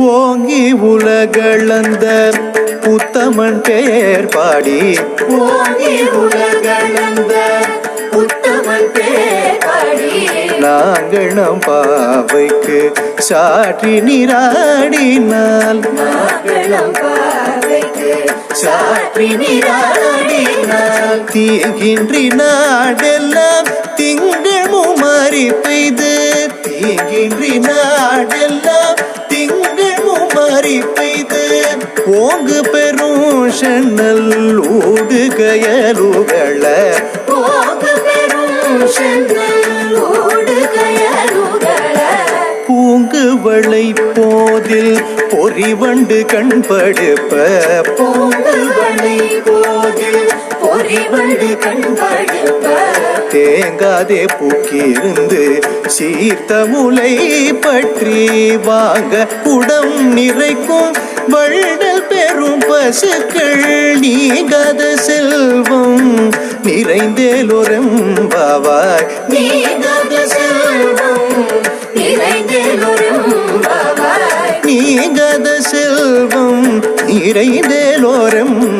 ஓங்கி உலகளந்த உத்தமன் பெயர் பாடி. ஓங்கி உலகளந்த உத்தமன் பேர் பாடி. நாங்கள் நம் பாவைக்கு சாற்றி நீராடினால். சாற்றி நீராடினால். தீங்கின்றி நாடெல்லாம் திங்கள் பெய்து ஓங்கு பெரும் சென்னல் சென்னல் ஓடுகையருகள பூங்குவளை போதில் பொறிவண்டு கண்படுப்ப பொங்கல் வளை போதில் தேங்காதே பூக்கிருந்து சீர்த்த முலை பற்றி வாங்க உடம் நிறைக்கும். வள்ளல் பெரும் பசுக்கள் நீங்காத செல்வம். நிறைந்தேலொரம்பாவாய் நீங்காத செல்வம். நிறைந்தேலொரும் பாவாய் நீங்காத செல்வம். நிறைந்தேலோரம்